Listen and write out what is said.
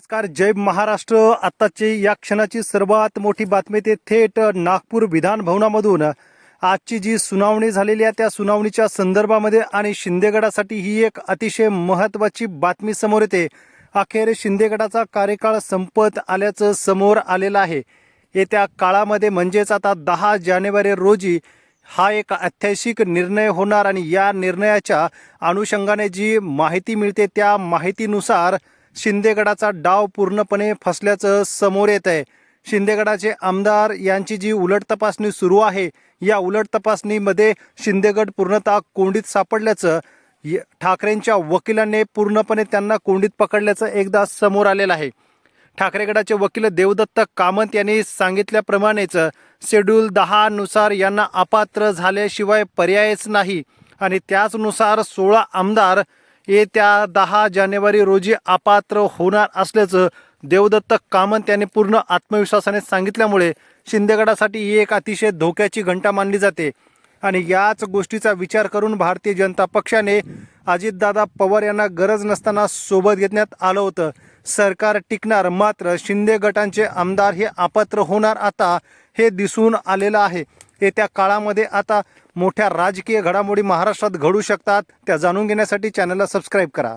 नमस्कार जय महाराष्ट्र. आत्ताची या क्षणाची सर्वात मोठी बातमी ते थेट नागपूर विधान भवनामधून. आजची जी सुनावणी झालेली आहे त्या सुनावणीच्या संदर्भामध्ये आणि शिंदेगडासाठी ही एक अतिशय महत्त्वाची बातमी समोर येते. अखेर शिंदेगडाचा कार्यकाळ संपत आल्याचं समोर आलेलं आहे. येत्या काळामध्ये म्हणजेच आता दहा जानेवारी रोजी हा एक ऐतिहासिक निर्णय होणार आणि या निर्णयाच्या अनुषंगाने जी माहिती मिळते त्या माहितीनुसार शिंदेगडाचा डाव पूर्णपणे फसल्याचं समोर येत आहे. शिंदेगडाचे आमदार यांची जी उलट तपासणी सुरू आहे या उलट तपासणीमध्ये शिंदेगड पूर्णतः कोंडीत सापडल्याचं य- ठाकरेंच्या वकिलांनी पूर्णपणे त्यांना कोंडीत पकडल्याचं एकदा समोर आलेलं आहे. ठाकरेगडाचे वकील देवदत्त कामत यांनी सांगितल्याप्रमाणेच शेड्यूल दहानुसार यांना अपात्र झाल्याशिवाय पर्यायच नाही आणि त्याचनुसार सोळा आमदार येत्या दहा जानेवारी रोजी अपात्र होणार असल्याचं देवदत्त कामंत यांनी पूर्ण आत्मविश्वासाने सांगितल्यामुळे शिंदेगडासाठी ही एक अतिशय धोक्याची घंटा मानली जाते. आणि याच गोष्टीचा विचार करून भारतीय जनता पक्षाने अजितदादा पवार यांना गरज नसताना सोबत घेण्यात आलं होतं. सरकार टिकणार मात्र शिंदे गटांचे आमदार हे अपात्र होणार आता हे दिसून आलेलं आहे. येत्या काळामध्ये आता मोठ्या राजकीय घडामोडी महाराष्ट्रात घडू शकतात त्या जाणून घेण्यासाठी चॅनलला सबस्क्राईब करा.